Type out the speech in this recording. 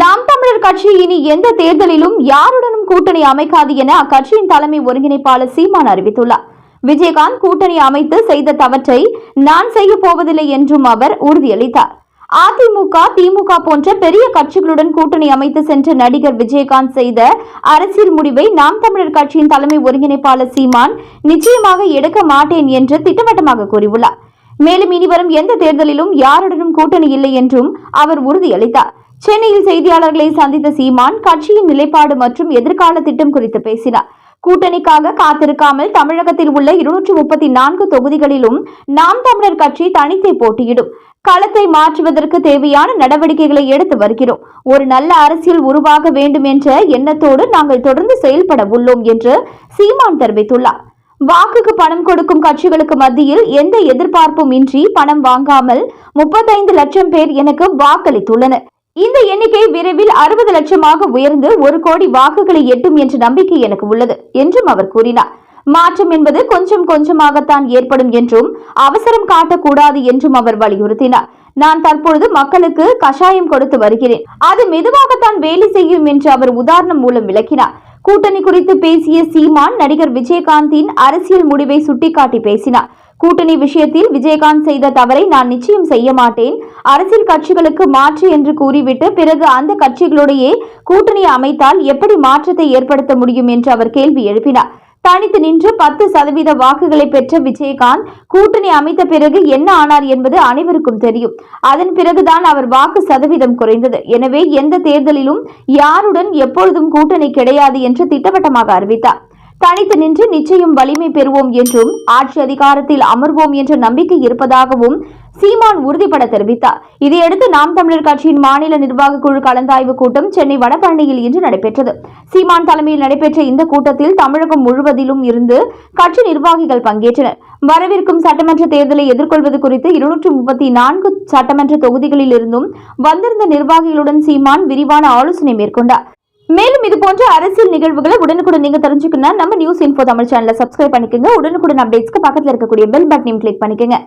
நாம் தமிழர் கட்சி இனி எந்த தேர்தலிலும் யாருடனும் கூட்டணி அமைக்காது என அக்கட்சியின் தலைமை ஒருங்கிணைப்பாளர் சீமான் அறிவித்துள்ளார். விஜயகாந்த் கூட்டணி அமைத்து செய்த தவற்றை நான் செய்ய போவதில்லை என்றும் அவர் உறுதியளித்தார். அதிமுக திமுக போன்ற பெரிய கட்சிகளுடன் கூட்டணி அமைத்து சென்ற நடிகர் விஜயகாந்த் செய்த அரசியல் முடிவை நாம் தமிழர் கட்சியின் தலைமை ஒருங்கிணைப்பாளர் சீமான் நிச்சயமாக எடுக்க மாட்டேன் என்று திட்டவட்டமாக கூறியுள்ளார். மேலும் இனிவரும் எந்த தேர்தலிலும் யாருடனும் கூட்டணி இல்லை என்றும் அவர் உறுதியளித்தார். சென்னையில் செய்தியாளர்களை சந்தித்த சீமான் கட்சியின் நிலைப்பாடு மற்றும் எதிர்கால திட்டம் குறித்து பேசினார். கூட்டணிக்காக காத்திருக்காமல் தமிழகத்தில் உள்ள இருநூற்று முப்பத்தி நான்கு தொகுதிகளிலும் நாம் தமிழர் கட்சி தனித்தை போட்டியிடும். களத்தை மாற்றுவதற்கு தேவையான நடவடிக்கைகளை எடுத்து வருகிறோம். ஒரு நல்ல அரசியல் உருவாக வேண்டும் என்ற எண்ணத்தோடு நாங்கள் தொடர்ந்து செயல்பட உள்ளோம் என்று சீமான் தெரிவித்துள்ளார். வாக்குக்கு பணம் கொடுக்கும் கட்சிகளுக்கு மத்தியில் எந்த எதிர்பார்ப்பும் இன்றி பணம் வாங்காமல் முப்பத்தைந்து லட்சம் பேர் எனக்கு வாக்களித்துள்ளனர். இந்த எண்ணிக்கை விரைவில் அறுபது லட்சமாக உயர்ந்து ஒரு கோடி வாக்குகளை எட்டும் என்ற நம்பிக்கை எனக்கு உள்ளது என்றும் அவர் கூறினார். மாற்றம் என்பது கொஞ்சம் கொஞ்சமாகத்தான் ஏற்படும் என்றும் அவசரம் காட்டக்கூடாது என்றும் அவர் வலியுறுத்தினார். நான் தற்பொழுது மக்களுக்கு கஷாயம் கொடுத்து வருகிறேன். அது மெதுவாகத்தான் வேலை செய்யும் என்று அவர் உதாரணம் மூலம் விளக்கினார். கூட்டணி குறித்து பேசிய சீமான் நடிகர் விஜயகாந்தின் அரசியல் முடிவை சுட்டிக்காட்டி பேசினார். கூட்டணி விஷயத்தில் விஜயகாந்த் செய்த தவறை நான் நிச்சயம் செய்ய மாட்டேன். அரசியல் கட்சிகளுக்கு மாற்று என்று கூறிவிட்டு பிறகு அந்த கட்சிகளுடைய கூட்டணி அமைத்தால் எப்படி மாற்றத்தை ஏற்படுத்த முடியும் என்று அவர் கேள்வி எழுப்பினார். தனித்து நின்று பத்து சதவீத வாக்குகளை பெற்ற விஜயகாந்த் கூட்டணி அமைத்த பிறகு என்ன ஆனார் என்பது அனைவருக்கும் தெரியும். அதன் பிறகுதான் அவர் வாக்கு சதவீதம் குறைந்தது. எனவே எந்த தேர்தலிலும் யாருடன் எப்பொழுதும் கூட்டணி கிடையாது என்று திட்டவட்டமாக அறிவித்தார். தனித்து நின்று நிச்சயம் வலிமை பெறுவோம் என்றும் ஆட்சி அதிகாரத்தில் அமர்வோம் என்ற நம்பிக்கை இருப்பதாகவும் சீமான் உறுதிபட தெரிவித்தார். இதையடுத்து நாம் தமிழர் கட்சியின் மாநில நிர்வாக குழு கலந்தாய்வு கூட்டம் சென்னை வடபழனியில் இன்று நடைபெற்றது. சீமான் தலைமையில் நடைபெற்ற இந்த கூட்டத்தில் தமிழகம் முழுவதிலும் இருந்து கட்சி நிர்வாகிகள் பங்கேற்றனர். வரவிருக்கும் சட்டமன்ற தேர்தலை எதிர்கொள்வது குறித்து இருநூற்று முப்பத்தி நான்கு சட்டமன்ற தொகுதிகளில் இருந்தும் வந்திருந்த நிர்வாகிகளுடன் சீமான் விரிவான ஆலோசனை மேற்கொண்டார். மேலும் இது போன்ற அரசியல் நிகழ்வுகளை உடனுக்குடன் நீங்க தெரிஞ்சுக்கணும் நம்ம நியூஸ் இன்ஃபோ தமிழ் சேனலை சப்ஸ்கிரைப் பண்ணிக்கோங்க. உடனுக்குடன் அப்டேட்ஸ்க்கு பக்கத்தில் இருக்கக்கூடிய பெல் பட்டனையும் கிளிக் பண்ணிக்கோங்க.